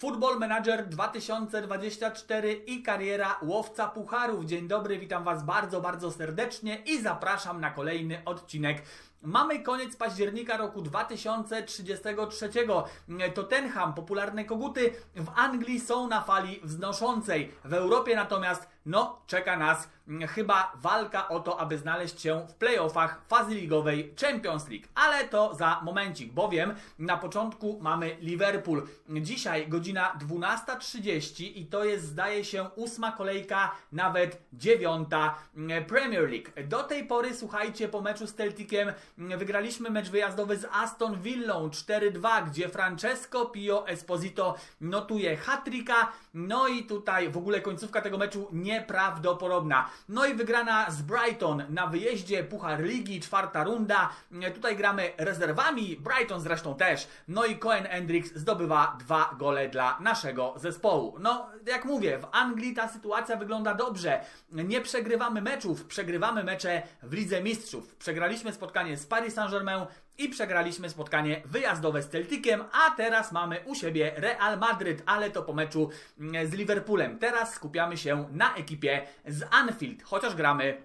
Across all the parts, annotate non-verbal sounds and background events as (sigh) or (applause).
Football Manager 2024 i kariera łowca pucharów. Dzień dobry, witam Was bardzo, bardzo serdecznie i zapraszam na kolejny odcinek. Mamy koniec października roku 2033. Tottenham, popularne koguty w Anglii są na fali wznoszącej. W Europie natomiast, no, czeka nas mm, chyba walka o to, aby znaleźć się w playoffach fazy ligowej Champions League. Ale to za momencik, bowiem na początku mamy Liverpool. Dzisiaj godzina 12.30 i to jest, zdaje się, ósma kolejka, nawet dziewiąta mm, Premier League. Do tej pory, słuchajcie, po meczu z Celticiem wygraliśmy mecz wyjazdowy z Aston Villą 4-2, gdzie Francesco Pio Esposito notuje hat-tricka. No i tutaj w ogóle końcówka tego meczu nieprawdopodobna. No i wygrana z Brighton na wyjeździe Puchar Ligi, czwarta runda. Tutaj gramy rezerwami, Brighton zresztą też. No i Cohen Hendricks zdobywa dwa gole dla naszego zespołu. No, jak mówię, w Anglii ta sytuacja wygląda dobrze. Nie przegrywamy meczów, przegrywamy mecze w Lidze Mistrzów. Przegraliśmy spotkanie z Paris Saint-Germain i przegraliśmy spotkanie wyjazdowe z Celticiem, a teraz mamy u siebie Real Madryt, ale to po meczu mm, z Liverpoolem. Teraz skupiamy się na ekipie z Anfield, chociaż gramy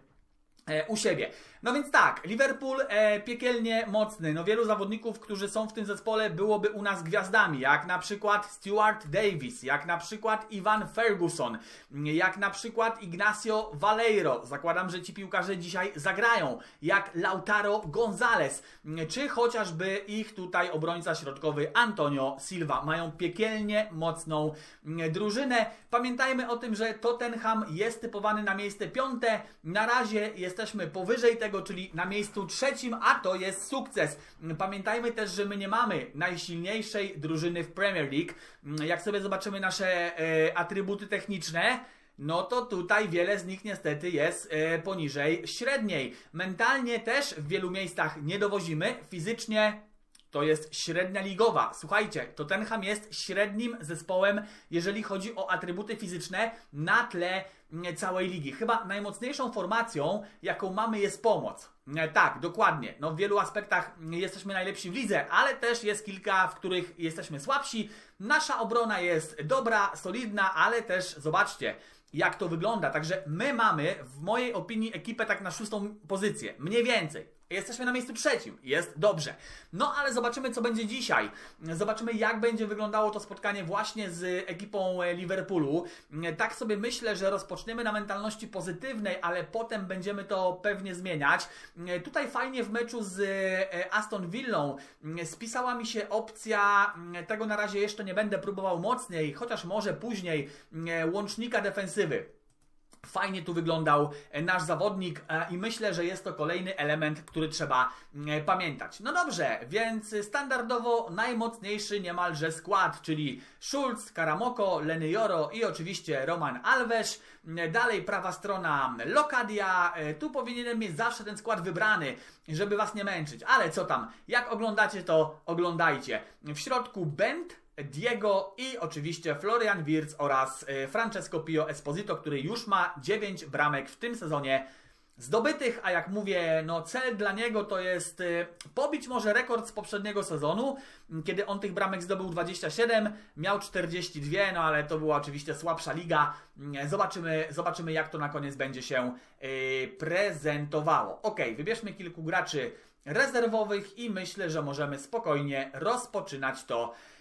e, u siebie. No więc tak, Liverpool e, piekielnie mocny. No wielu zawodników, którzy są w tym zespole, byłoby u nas gwiazdami, jak na przykład Stuart Davis, jak na przykład Ivan Ferguson, jak na przykład Ignacio Valeiro. Zakładam, że ci piłkarze dzisiaj zagrają, jak Lautaro Gonzalez, czy chociażby ich tutaj obrońca środkowy Antonio Silva. Mają piekielnie mocną drużynę. Pamiętajmy o tym, że Tottenham jest typowany na miejsce piąte. Na razie jesteśmy powyżej tego czyli na miejscu trzecim, a to jest sukces. Pamiętajmy też, że my nie mamy najsilniejszej drużyny w Premier League. Jak sobie zobaczymy nasze e, atrybuty techniczne, no to tutaj wiele z nich niestety jest e, poniżej średniej. Mentalnie też w wielu miejscach nie dowozimy, fizycznie to jest średnia ligowa. Słuchajcie, Tottenham jest średnim zespołem, jeżeli chodzi o atrybuty fizyczne na tle całej ligi. Chyba najmocniejszą formacją, jaką mamy, jest pomoc. Tak, dokładnie. No, w wielu aspektach jesteśmy najlepsi w lidze, ale też jest kilka, w których jesteśmy słabsi. Nasza obrona jest dobra, solidna, ale też zobaczcie, jak to wygląda. Także my mamy, w mojej opinii, ekipę tak na szóstą pozycję. Mniej więcej. Jesteśmy na miejscu trzecim, jest dobrze. No ale zobaczymy, co będzie dzisiaj. Zobaczymy, jak będzie wyglądało to spotkanie właśnie z ekipą Liverpoolu. Tak sobie myślę, że rozpoczniemy na mentalności pozytywnej, ale potem będziemy to pewnie zmieniać. Tutaj fajnie w meczu z e, Aston Villą spisała mi się opcja, tego na razie jeszcze nie będę próbował mocniej, chociaż może później, łącznika defensywy. Fajnie tu wyglądał e, nasz zawodnik e, i myślę, że jest to kolejny element, który trzeba e, pamiętać. No dobrze, więc standardowo najmocniejszy niemalże skład, czyli Schulz, Karamoko, Leny Joro i oczywiście Roman Alves. Dalej prawa strona Lokadia. Tu powinienem mieć zawsze ten skład wybrany, żeby Was nie męczyć. Ale co tam, jak oglądacie to oglądajcie. W środku Bent, Diego i oczywiście Florian Wirtz oraz e, Francesco Pio Esposito, który już ma 9 bramek w tym sezonie zdobytych, a jak mówię, no cel dla niego to jest e, pobić może rekord z poprzedniego sezonu, kiedy on tych bramek zdobył 27, miał 42, no ale to była oczywiście słabsza liga. Zobaczymy, zobaczymy jak to na koniec będzie się e, prezentowało. Ok, wybierzmy kilku graczy rezerwowych i myślę, że możemy spokojnie rozpoczynać to E,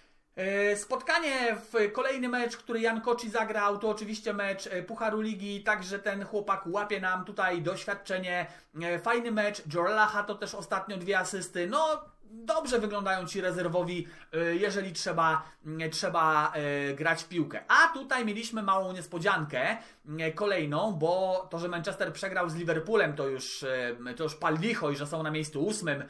spotkanie w kolejny mecz, który Jan Koci zagrał, to oczywiście mecz e, Pucharu Ligi, także ten chłopak łapie nam tutaj doświadczenie. E, fajny mecz, Jorlacha to też ostatnio dwie asysty. No, dobrze wyglądają ci rezerwowi, jeżeli trzeba, trzeba grać w piłkę. A tutaj mieliśmy małą niespodziankę kolejną, bo to, że Manchester przegrał z Liverpoolem, to już, to już pal licho i że są na miejscu ósmym,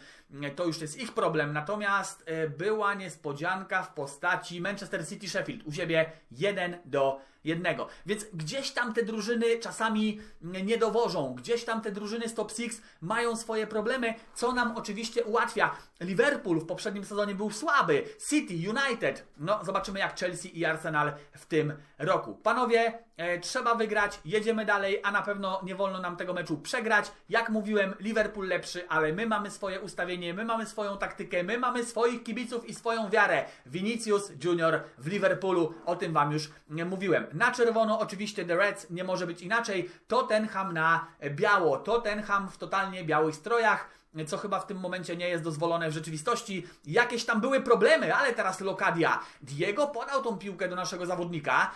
to już jest ich problem. Natomiast e, była niespodzianka w postaci Manchester City Sheffield u siebie 1 do 1. Więc gdzieś tam te drużyny czasami nie dowożą, gdzieś tam te drużyny z top 6 mają swoje problemy, co nam oczywiście ułatwia. Liverpool w poprzednim sezonie był słaby, City, United. No, zobaczymy jak Chelsea i Arsenal w tym roku. Panowie, e, trzeba wygrać, jedziemy dalej, a na pewno nie wolno nam tego meczu przegrać. Jak mówiłem, Liverpool lepszy, ale my mamy swoje ustawienie ustawienie, my mamy swoją taktykę, my mamy swoich kibiców i swoją wiarę. Vinicius Junior w Liverpoolu, o tym Wam już nie mówiłem. Na czerwono oczywiście The Reds, nie może być inaczej. Tottenham na biało, Tottenham w totalnie białych strojach co chyba w tym momencie nie jest dozwolone w rzeczywistości. Jakieś tam były problemy, ale teraz Lokadia. Diego podał tą piłkę do naszego zawodnika.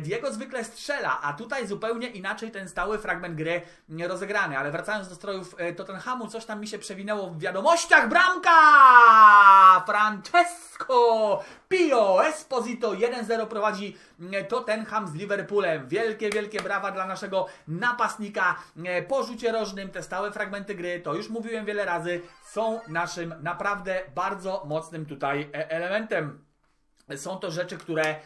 Diego zwykle strzela, a tutaj zupełnie inaczej ten stały fragment gry rozegrany. Ale wracając do strojów e, Tottenhamu, coś tam mi się przewinęło w wiadomościach. Bramka! Francesco Pio Esposito 1-0 prowadzi Tottenham z Liverpoolem. Wielkie, wielkie brawa dla naszego napastnika. Po rzucie rożnym te stałe fragmenty gry, to już mówiłem wiele razy, są naszym naprawdę bardzo mocnym tutaj e, elementem. Są to rzeczy, które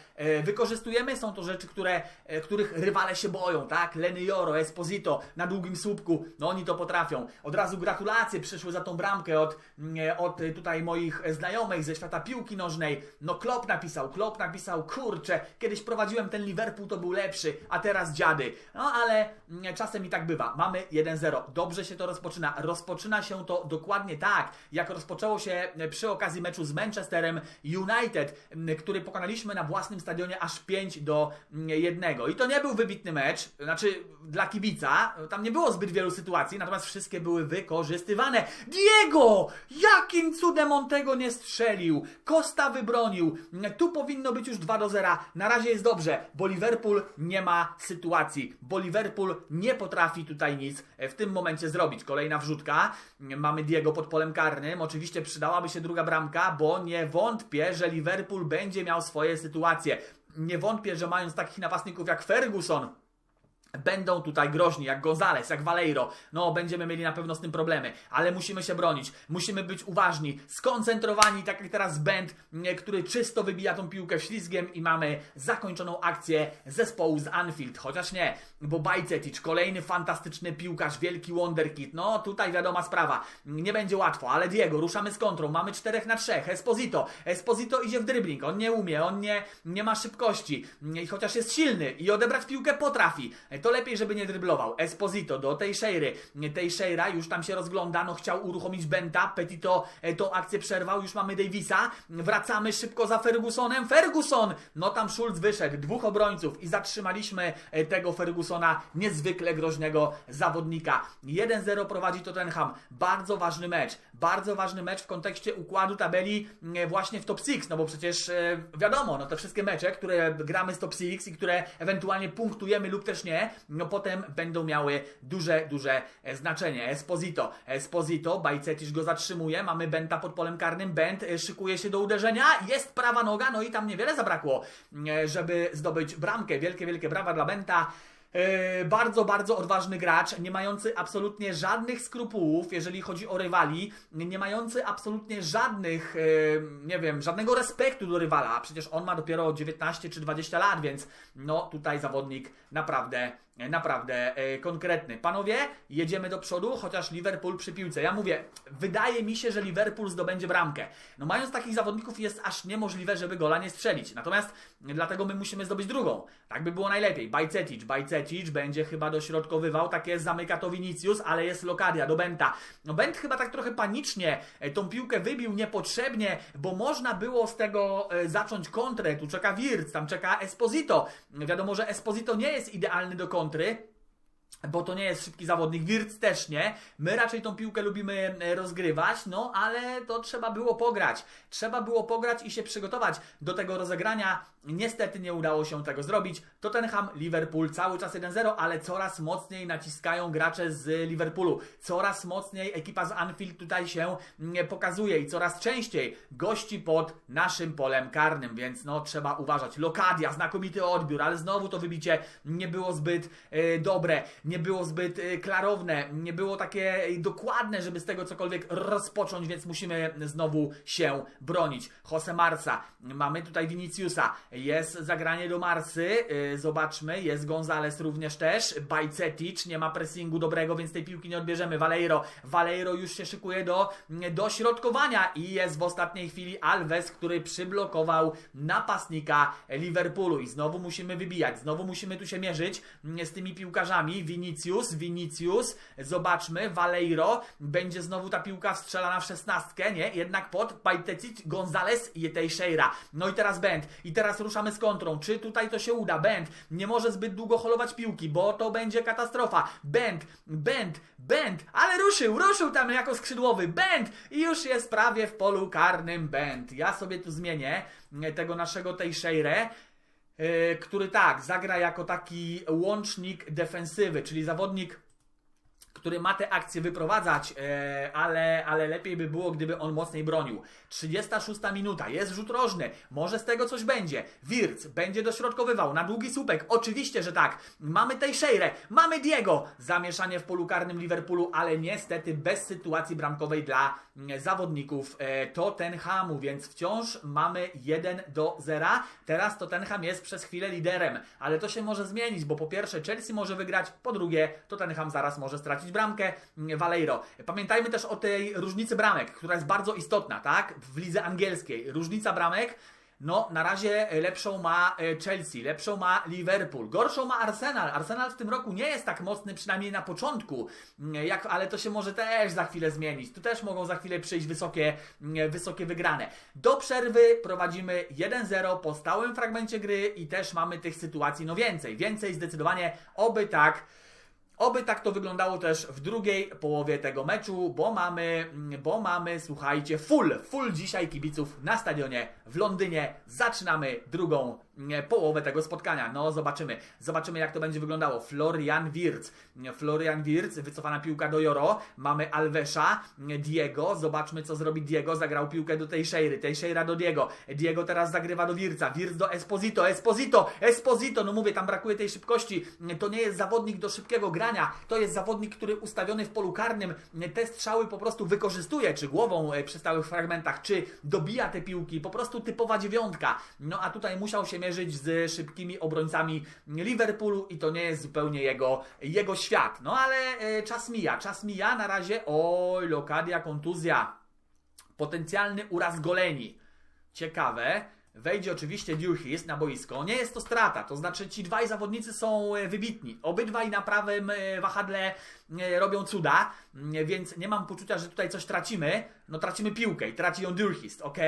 wykorzystujemy, są to rzeczy, które, e, których rywale się boją, tak? Leny Joro, Esposito na długim słupku, no oni to potrafią. Od razu gratulacje przyszły za tą bramkę od, mm, od tutaj moich znajomych ze świata piłki nożnej. No Klopp napisał, Klopp napisał, kurczę, kiedyś prowadziłem ten Liverpool, to był lepszy, a teraz dziady. No ale mm, czasem i tak bywa. Mamy 1-0. Dobrze się to rozpoczyna. Rozpoczyna się to dokładnie tak, jak rozpoczęło się przy okazji meczu z Manchesterem United który pokonaliśmy na własnym stadionie aż 5 do 1. I to nie był wybitny mecz, znaczy dla kibica, tam nie było zbyt wielu sytuacji, natomiast wszystkie były wykorzystywane. Diego! Jakim cudem on tego nie strzelił? Costa wybronił. Tu powinno być już 2 do 0. Na razie jest dobrze, bo Liverpool nie ma sytuacji, bo Liverpool nie potrafi tutaj nic w tym momencie zrobić. Kolejna wrzutka. Mamy Diego pod polem karnym. Oczywiście przydałaby się druga bramka, bo nie wątpię, że Liverpool będzie miał swoje sytuacje. Nie wątpię, że mając takich napastników jak Ferguson, będą tutaj groźni, jak Gonzales, jak Valeiro. No, będziemy mieli na pewno z tym problemy, ale musimy się bronić, musimy być uważni, skoncentrowani, tak jak teraz Bend, który czysto wybija tą piłkę ślizgiem i mamy zakończoną akcję zespołu z Anfield, chociaż nie, bo Bajcetic, kolejny fantastyczny piłkarz, wielki wonderkid, no tutaj wiadoma sprawa, nie będzie łatwo, ale Diego, ruszamy z kontrą, mamy 4 na 3, Esposito, Esposito idzie w dribbling, on nie umie, on nie, nie ma szybkości, i chociaż jest silny i odebrać piłkę potrafi, to lepiej, żeby nie dryblował. Esposito do tej Teixeiry. Teixeira już tam się rozgląda, no chciał uruchomić Benta, Petito e, tą akcję przerwał, już mamy Davisa. Wracamy szybko za Fergusonem. Ferguson! No tam Schulz wyszedł, dwóch obrońców i zatrzymaliśmy e, tego Fergusona, niezwykle groźnego zawodnika. 1-0 prowadzi Tottenham. Bardzo ważny mecz. Bardzo ważny mecz w kontekście układu tabeli e, właśnie w top 6, no bo przecież wiadomo, no te wszystkie mecze, które gramy z top 6 i które ewentualnie punktujemy lub też nie, no potem będą miały duże, duże e, znaczenie. Esposito, Esposito, Bajcetisz go zatrzymuje, mamy Benta pod polem karnym, Bent e, szykuje się do uderzenia, jest prawa noga, no i tam niewiele zabrakło, e, żeby zdobyć bramkę. Wielkie, wielkie brawa dla Benta. bardzo, bardzo odważny gracz, nie mający absolutnie żadnych skrupułów, jeżeli chodzi o rywali, nie mający absolutnie żadnych, nie wiem, żadnego respektu do rywala. Przecież on ma dopiero 19 czy 20 lat, więc no tutaj zawodnik naprawdę naprawdę e, konkretny. Panowie, jedziemy do przodu, chociaż Liverpool przy piłce. Ja mówię, wydaje mi się, że Liverpool zdobędzie bramkę. No mając takich zawodników jest aż niemożliwe, żeby gola nie strzelić. Natomiast dlatego my musimy zdobyć drugą. Tak by było najlepiej. Bajcetic, Bajcetic będzie chyba dośrodkowywał, tak jest, zamyka to Vinicius, ale jest Lokadia do Benta. No Bent chyba tak trochę panicznie e, tą piłkę wybił niepotrzebnie, bo można było z tego e, zacząć kontrę. Tu czeka Wirtz, tam czeka Esposito. Wiadomo, że Esposito nie jest idealny do kontry, kontry, bo to nie jest szybki zawodnik, Wirtz też nie. My raczej tą piłkę lubimy e, rozgrywać, no ale to trzeba było pograć. Trzeba było pograć i się przygotować do tego rozegrania. Niestety nie udało się tego zrobić. Tottenham, Liverpool cały czas 1-0, ale coraz mocniej naciskają gracze z Liverpoolu. Coraz mocniej ekipa z Anfield tutaj się mm, pokazuje i coraz częściej gości pod naszym polem karnym, więc no trzeba uważać. Lokadia, znakomity odbiór, ale znowu to wybicie nie było zbyt e, dobre, nie było zbyt e, klarowne, nie było takie dokładne, żeby z tego cokolwiek rozpocząć, więc musimy znowu się bronić. Jose Marsa, mamy tutaj Viniciusa, jest zagranie do Marsy, yy, zobaczmy, jest Gonzales również też, Bajcetic, nie ma pressingu dobrego, więc tej piłki nie odbierzemy, Valeiro, Valeiro już się szykuje do, do środkowania i jest w ostatniej chwili Alves, który przyblokował napastnika Liverpoolu. I znowu musimy wybijać, znowu musimy tu się mierzyć z tymi piłkarzami, Vinicius, Vinicius, zobaczmy, Valeiro, będzie znowu ta piłka strzelana w szesnastkę, nie? Jednak pod Pajtecic, Gonzales i Teixeira. No i teraz Bent. I teraz ruszamy z kontrą. Czy tutaj to się uda? Bent nie może zbyt długo holować piłki, bo to będzie katastrofa. Bent, Bent, Bent, ale ruszył, ruszył tam jako skrzydłowy. Bent i już jest prawie w polu karnym Bent. Ja sobie tu zmienię tego naszego Teixeirę który tak, zagra jako taki łącznik defensywy, czyli zawodnik który ma te akcje wyprowadzać, e, ale, ale lepiej by było, gdyby on mocniej bronił. 36 minuta, jest rzut rożny, może z tego coś będzie. Wirc będzie dośrodkowywał na długi słupek, oczywiście, że tak. Mamy Teixeirę, mamy Diego, zamieszanie w polu karnym Liverpoolu, ale niestety bez sytuacji bramkowej dla zawodników e, Tottenhamu, więc wciąż mamy 1 do 0. Teraz Tottenham jest przez chwilę liderem, ale to się może zmienić, bo po pierwsze Chelsea może wygrać, po drugie Tottenham zaraz może stracić bramkę mm, Valeiro. Pamiętajmy też o tej różnicy bramek, która jest bardzo istotna, tak? W lidze angielskiej. Różnica bramek no, na razie lepszą ma e, Chelsea, lepszą ma Liverpool, gorszą ma Arsenal. Arsenal w tym roku nie jest tak mocny, przynajmniej na początku, mm, jak, ale to się może też za chwilę zmienić. Tu też mogą za chwilę przyjść wysokie, mm, wysokie wygrane. Do przerwy prowadzimy 1-0 po stałym fragmencie gry i też mamy tych sytuacji no więcej. Więcej zdecydowanie, oby tak. Oby tak to wyglądało też w drugiej połowie tego meczu, bo mamy, bo mamy, słuchajcie, full, full dzisiaj kibiców na stadionie w Londynie. Zaczynamy drugą połowę tego spotkania. No, zobaczymy. Zobaczymy, jak to będzie wyglądało. Florian Wirtz. Florian Wirtz, wycofana piłka do Joro. Mamy Alvesza, Diego. Zobaczmy, co zrobi Diego. Zagrał piłkę do Teixeiry. Teixeira do Diego. Diego teraz zagrywa do Wirca. Wirtz do Esposito. Esposito! Esposito! No mówię, tam brakuje tej szybkości. To nie jest zawodnik do szybkiego grania. To jest zawodnik, który ustawiony w polu karnym te strzały po prostu wykorzystuje. Czy głową e, przy stałych fragmentach, czy dobija te piłki. Po prostu typowa dziewiątka. No a tutaj musiał się mierzyć z szybkimi obrońcami Liverpoolu i to nie jest zupełnie jego, jego świat. No ale e, czas mija, czas mija. Na razie, oj, lokadia, kontuzja. Potencjalny uraz goleni. Ciekawe. Wejdzie oczywiście Durhis na boisko. Nie jest to strata, to znaczy ci dwaj zawodnicy są e, wybitni. Obydwaj na prawym e, wahadle robią cuda, więc nie mam poczucia, że tutaj coś tracimy. No tracimy piłkę i traci ją Durhist, ok?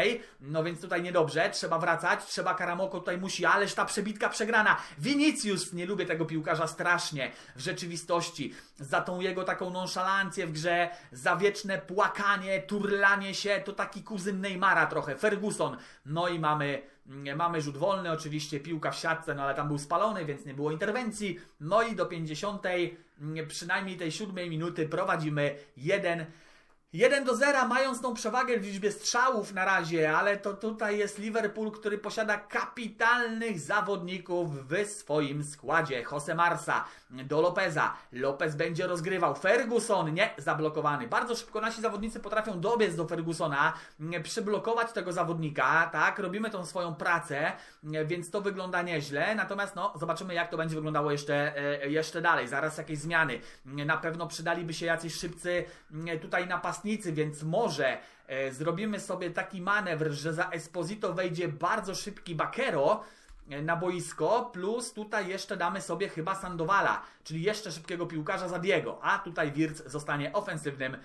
No więc tutaj niedobrze, trzeba wracać, trzeba Karamoko tutaj musi, ależ ta przebitka przegrana. Vinicius, nie lubię tego piłkarza strasznie w rzeczywistości. Za tą jego taką nonszalancję w grze, za wieczne płakanie, turlanie się, to taki kuzyn Neymara trochę. Ferguson, no i mamy Mamy rzut wolny, oczywiście piłka w siatce, no ale tam był spalony, więc nie było interwencji. No i do 50, przynajmniej tej siódmej minuty prowadzimy 1 1 do 0, mając tą przewagę w liczbie strzałów na razie, ale to tutaj jest Liverpool, który posiada kapitalnych zawodników w swoim składzie. Jose Marsa do Lopeza. Lopez będzie rozgrywał. Ferguson nie zablokowany. Bardzo szybko nasi zawodnicy potrafią dobiec do Fergusona, przyblokować tego zawodnika, tak? Robimy tą swoją pracę, więc to wygląda nieźle. Natomiast no, zobaczymy jak to będzie wyglądało jeszcze, e, jeszcze dalej. Zaraz jakieś zmiany. Na pewno przydaliby się jacyś szybcy tutaj napastnicy więc może e, zrobimy sobie taki manewr, że za Esposito wejdzie bardzo szybki Bakero na boisko, plus tutaj jeszcze damy sobie chyba Sandowala, czyli jeszcze szybkiego piłkarza za Diego, a tutaj Wirtz zostanie ofensywnym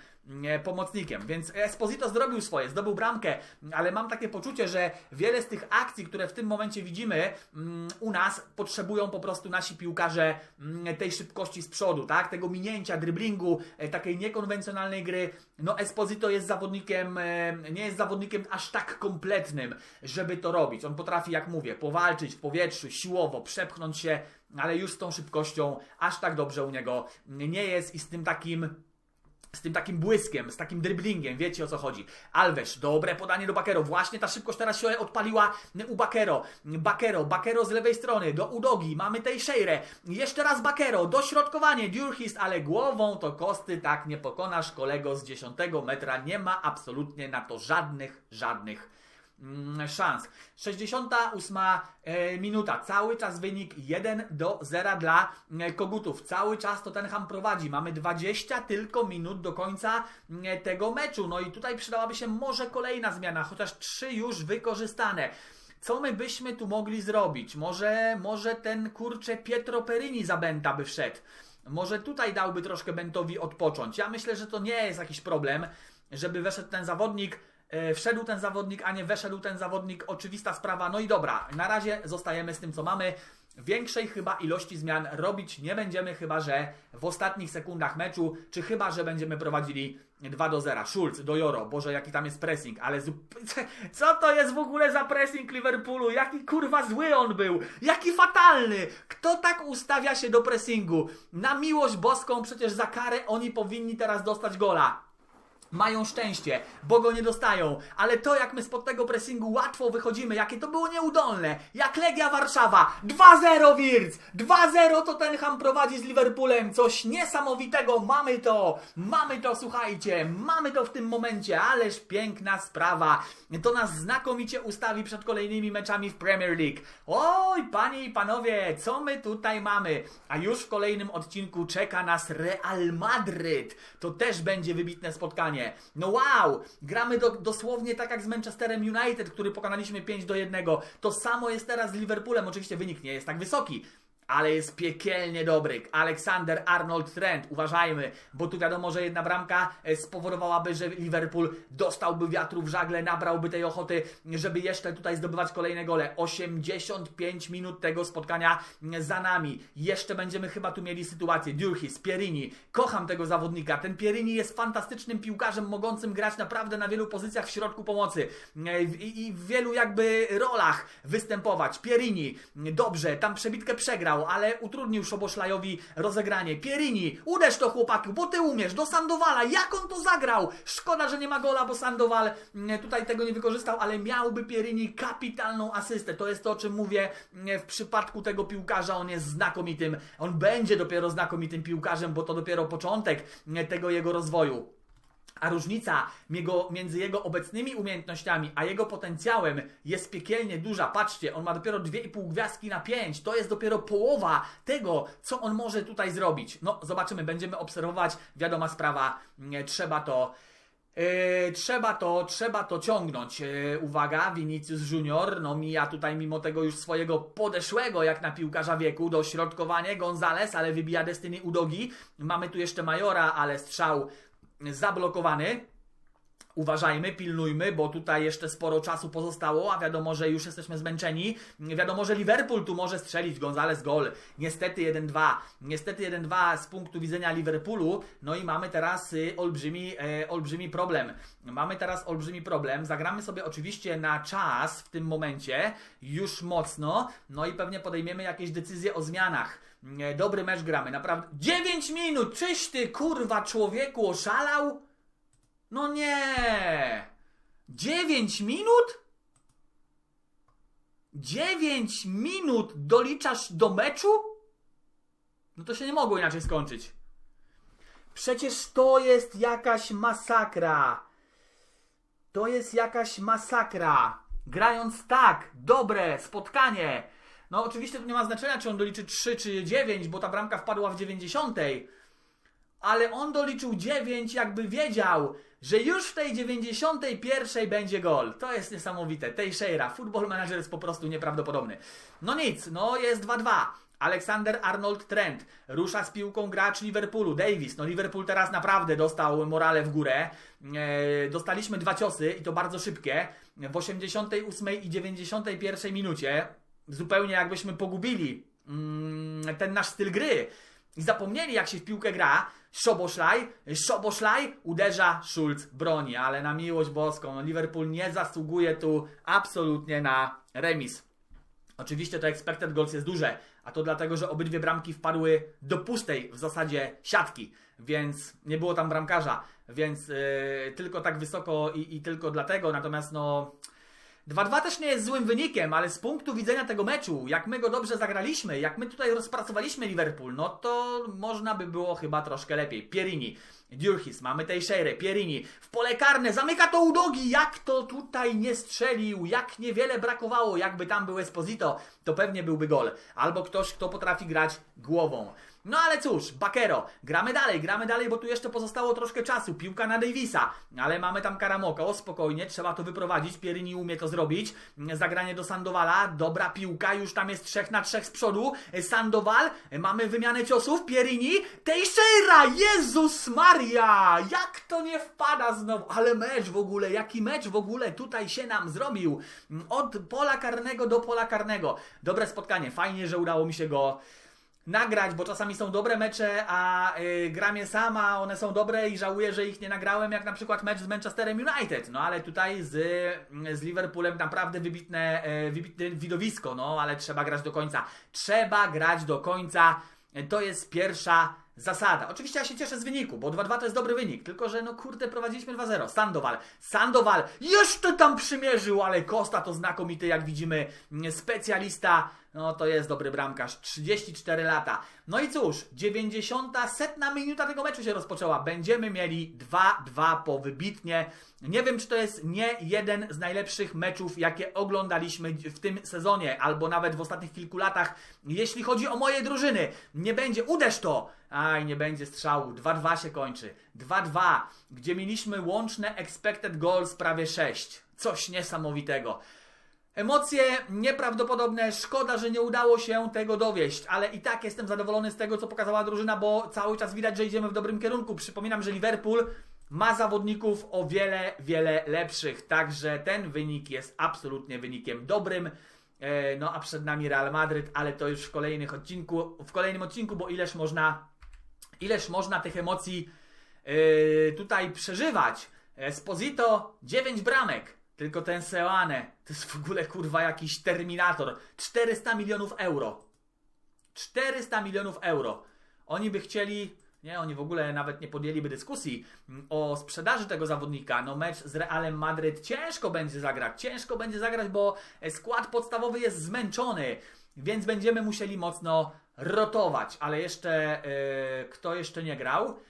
pomocnikiem. Więc Esposito zrobił swoje, zdobył bramkę, ale mam takie poczucie, że wiele z tych akcji, które w tym momencie widzimy mm, u nas, potrzebują po prostu nasi piłkarze mm, tej szybkości z przodu, tak? Tego minięcia, driblingu, e, takiej niekonwencjonalnej gry. No Esposito jest zawodnikiem, e, nie jest zawodnikiem aż tak kompletnym, żeby to robić. On potrafi, jak mówię, powalczyć w powietrzu, siłowo, przepchnąć się, ale już z tą szybkością aż tak dobrze u niego nie jest i z tym takim z tym takim błyskiem, z takim driblingiem, wiecie o co chodzi. Alves, dobre podanie do Bakero, właśnie ta szybkość teraz się odpaliła u Bakero. Bakero, Bakero z lewej strony, do Udogi, mamy Teixeirę, jeszcze raz Bakero, dośrodkowanie, Durhist, ale głową to Kosty tak nie pokonasz kolego z 10 metra, nie ma absolutnie na to żadnych, żadnych szans. 68 e, minuta. Cały czas wynik 1 do 0 dla e, Kogutów. Cały czas Tottenham prowadzi. Mamy 20 tylko minut do końca e, tego meczu. No i tutaj przydałaby się może kolejna zmiana, chociaż 3 już wykorzystane. Co my byśmy tu mogli zrobić? Może, może ten kurcze Pietro Perini za by wszedł. Może tutaj dałby troszkę Bentowi odpocząć. Ja myślę, że to nie jest jakiś problem, żeby weszedł ten zawodnik, wszedł ten zawodnik, a nie weszedł ten zawodnik. Oczywista sprawa. No i dobra, na razie zostajemy z tym, co mamy. Większej chyba ilości zmian robić nie będziemy, chyba że w ostatnich sekundach meczu, czy chyba że będziemy prowadzili 2 do 0. Schulz do Joro, Boże, jaki tam jest pressing, ale zup- (laughs) co to jest w ogóle za pressing Liverpoolu? Jaki kurwa zły on był, jaki fatalny! Kto tak ustawia się do pressingu? Na miłość boską, przecież za karę oni powinni teraz dostać gola mają szczęście, bo go nie dostają. Ale to, jak my spod tego pressingu łatwo wychodzimy, jakie to było nieudolne. Jak Legia Warszawa. 2-0 Wirtz. 2-0 Tottenham prowadzi z Liverpoolem. Coś niesamowitego. Mamy to. Mamy to, słuchajcie. Mamy to w tym momencie. Ależ piękna sprawa. To nas znakomicie ustawi przed kolejnymi meczami w Premier League. Oj, panie i panowie, co my tutaj mamy? A już w kolejnym odcinku czeka nas Real Madryt. To też będzie wybitne spotkanie. No wow, gramy do, dosłownie tak jak z Manchesterem United, który pokonaliśmy 5 do 1. To samo jest teraz z Liverpoolem. Oczywiście wynik nie jest tak wysoki. Ale jest piekielnie dobry. Aleksander Arnold Trent, uważajmy, bo tu wiadomo, że jedna bramka e, spowodowałaby, że Liverpool dostałby wiatru w żagle, nabrałby tej ochoty, żeby jeszcze tutaj zdobywać kolejne gole. 85 minut tego spotkania za nami. Jeszcze będziemy chyba tu mieli sytuację. Durhis, Pierini. Kocham tego zawodnika. Ten Pierini jest fantastycznym piłkarzem, mogącym grać naprawdę na wielu pozycjach w środku pomocy E, i, w wielu jakby rolach występować. Pierini, dobrze, tam przebitkę przegrał ale utrudnił Szoboszlajowi rozegranie. Pierini, uderz to chłopaku, bo ty umiesz, do Sandowala, jak on to zagrał? Szkoda, że nie ma gola, bo Sandowal mm, tutaj tego nie wykorzystał, ale miałby Pierini kapitalną asystę. To jest to, o czym mówię mm, w przypadku tego piłkarza, on jest znakomitym, on będzie dopiero znakomitym piłkarzem, bo to dopiero początek mm, tego jego rozwoju. A różnica między jego obecnymi umiejętnościami a jego potencjałem jest piekielnie duża. Patrzcie, on ma dopiero 2,5 gwiazdki na 5. To jest dopiero połowa tego, co on może tutaj zrobić. No, zobaczymy, będziemy obserwować. Wiadoma sprawa, nie, trzeba to. Yy, trzeba to, trzeba to ciągnąć. Yy, uwaga, Vinicius Junior, no mija tutaj mimo tego już swojego podeszłego jak na piłkarza wieku, dośrodkowanie Gonzales, ale wybija Destiny Udogi. Mamy tu jeszcze Majora, ale strzał zablokowany. Uważajmy, pilnujmy, bo tutaj jeszcze sporo czasu pozostało, a wiadomo, że już jesteśmy zmęczeni. Wiadomo, że Liverpool tu może strzelić, Gonzales gol. Niestety 1-2. Niestety 1-2 z punktu widzenia Liverpoolu. No i mamy teraz y, olbrzymi, e, olbrzymi problem. Mamy teraz olbrzymi problem. Zagramy sobie oczywiście na czas w tym momencie, już mocno, no i pewnie podejmiemy jakieś decyzje o zmianach. Nie, Dobry mecz gramy, naprawdę. 9 minut! Czyś ty, kurwa, człowieku, oszalał? No nie! 9 minut? 9 minut doliczasz do meczu? No to się nie mogło inaczej skończyć. Przecież to jest jakaś masakra. To jest jakaś masakra. Grając tak, dobre spotkanie. No oczywiście to nie ma znaczenia, czy on doliczy 3 czy 9, bo ta bramka wpadła w 90. Ale on doliczył 9, jakby wiedział, że już w tej 91 będzie gol. To jest niesamowite. Teixeira, Football Manager jest po prostu nieprawdopodobny. No nic, no jest 2-2. Aleksander Arnold Trent rusza z piłką gracz Liverpoolu. Davis, no Liverpool teraz naprawdę dostał morale w górę. E, dostaliśmy dwa ciosy i to bardzo szybkie. W 88 i 91 minucie zupełnie jakbyśmy pogubili mm, ten nasz styl gry i zapomnieli jak się w piłkę gra. Szoboszlaj, Szoboszlaj uderza, Schulz broni, ale na miłość boską, Liverpool nie zasługuje tu absolutnie na remis. Oczywiście to expected goals jest duże, a to dlatego, że obydwie bramki wpadły do pustej w zasadzie siatki, więc nie było tam bramkarza, więc yy, tylko tak wysoko i, i tylko dlatego, natomiast no 2-2 też nie jest złym wynikiem, ale z punktu widzenia tego meczu, jak my go dobrze zagraliśmy, jak my tutaj rozpracowaliśmy Liverpool, no to można by było chyba troszkę lepiej. Pierini, Durhis, mamy Teixeira, Pierini, w pole karne, zamyka to Udogi, jak to tutaj nie strzelił, jak niewiele brakowało, jakby tam był Esposito, to pewnie byłby gol. Albo ktoś, kto potrafi grać głową. No ale cóż, Bakero, gramy dalej, gramy dalej, bo tu jeszcze pozostało troszkę czasu. Piłka na Davisa, ale mamy tam Karamoka, o spokojnie, trzeba to wyprowadzić. Pierini umie to zrobić. Zagranie do Sandowala, dobra piłka, już tam jest 3 na 3 z przodu. Sandowal, mamy wymianę ciosów. Pierini, Teixeira, Jezus Maria, jak to nie wpada znowu, ale mecz w ogóle, jaki mecz w ogóle tutaj się nam zrobił. Od pola karnego do pola karnego. Dobre spotkanie, fajnie, że udało mi się go nagrać, bo czasami są dobre mecze, a y, gram je sama, one są dobre i żałuję, że ich nie nagrałem, jak na przykład mecz z Manchesterem United. No ale tutaj z, z Liverpoolem naprawdę wybitne, e, wybitne widowisko, no ale trzeba grać do końca. Trzeba grać do końca. To jest pierwsza zasada. Oczywiście ja się cieszę z wyniku, bo 2-2 to jest dobry wynik, tylko że no kurde prowadziliśmy 2-0. Sandoval, Sandoval jeszcze tam przymierzył, ale Costa to znakomity, jak widzimy, specjalista. No to jest dobry bramkarz, 34 lata. No i cóż, 90. setna minuta tego meczu się rozpoczęła. Będziemy mieli 2-2 po wybitnie. Nie wiem, czy to jest nie jeden z najlepszych meczów, jakie oglądaliśmy w tym sezonie, albo nawet w ostatnich kilku latach. Jeśli chodzi o moje drużyny, nie będzie, uderz to! Aj, nie będzie strzału. 2-2 się kończy. 2-2, gdzie mieliśmy łączne expected goals prawie 6. Coś niesamowitego. Emocje nieprawdopodobne, szkoda, że nie udało się tego dowieść, ale i tak jestem zadowolony z tego, co pokazała drużyna, bo cały czas widać, że idziemy w dobrym kierunku. Przypominam, że Liverpool ma zawodników o wiele, wiele lepszych, także ten wynik jest absolutnie wynikiem dobrym. E, no a przed nami Real Madryt, ale to już w, kolejnych odcinku, w kolejnym odcinku, bo ileż można, ileż można tych emocji yy, tutaj przeżywać. Esposito 9 bramek, tylko ten Seoane to jest w ogóle kurwa jakiś terminator. 400 milionów euro. 400 milionów euro. Oni by chcieli, nie, oni w ogóle nawet nie podjęliby dyskusji mm, o sprzedaży tego zawodnika. No mecz z Realem Madryt ciężko będzie zagrać. Ciężko będzie zagrać, bo skład podstawowy jest zmęczony. Więc będziemy musieli mocno rotować. Ale jeszcze, yy, kto jeszcze nie grał?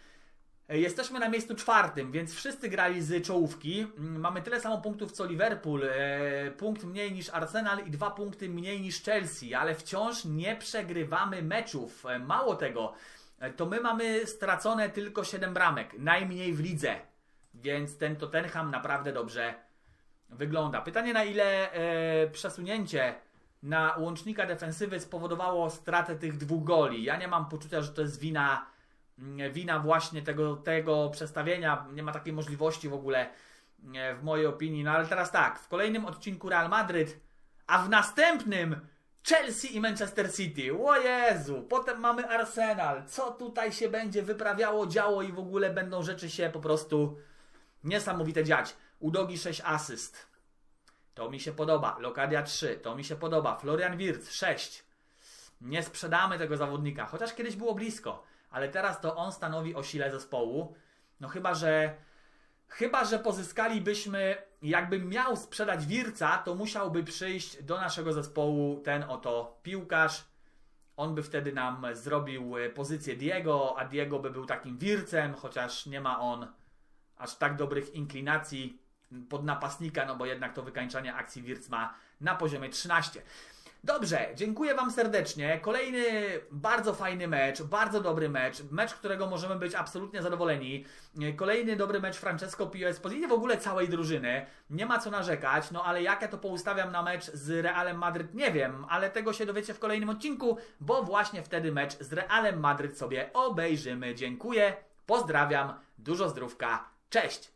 Jesteśmy na miejscu czwartym, więc wszyscy grali z czołówki. Mm, Mamy tyle samo punktów co Liverpool, e, punkt mniej niż Arsenal i dwa punkty mniej niż Chelsea, ale wciąż nie przegrywamy meczów. E, Mało tego, e, to my mamy stracone tylko 7 bramek, najmniej w lidze, więc ten Tottenham naprawdę dobrze wygląda. Pytanie na ile e, przesunięcie na łącznika defensywy spowodowało stratę tych dwóch goli. Ja nie mam poczucia, że to jest wina wina właśnie tego, tego przestawienia. Nie ma takiej możliwości w ogóle e, w mojej opinii. No ale teraz tak, w kolejnym odcinku Real Madryt, a w następnym Chelsea i Manchester City. O Jezu, potem mamy Arsenal. Co tutaj się będzie wyprawiało, działo i w ogóle będą rzeczy się po prostu niesamowite dziać. Udogi 6 asyst. To mi się podoba. Lokadia 3. To mi się podoba. Florian Wirtz 6. Nie sprzedamy tego zawodnika, chociaż kiedyś było blisko, ale teraz to on stanowi o sile zespołu. No chyba, że chyba, że pozyskalibyśmy, jakbym miał sprzedać Wirca, to musiałby przyjść do naszego zespołu ten oto piłkarz. On by wtedy nam zrobił e, pozycję Diego, a Diego by był takim Wircem, chociaż nie ma on aż tak dobrych inklinacji pod napastnika, no bo jednak to wykańczanie akcji Wirc ma na poziomie 13. Dobrze, dziękuję Wam serdecznie. Kolejny bardzo fajny mecz, bardzo dobry mecz, mecz, którego możemy być absolutnie zadowoleni. Kolejny dobry mecz Francesco Pio Esposito, w ogóle całej drużyny. Nie ma co narzekać, no ale jak ja to poustawiam na mecz z Realem Madryt, nie wiem, ale tego się dowiecie w kolejnym odcinku, bo właśnie wtedy mecz z Realem Madryt sobie obejrzymy. Dziękuję, pozdrawiam, dużo zdrówka, cześć!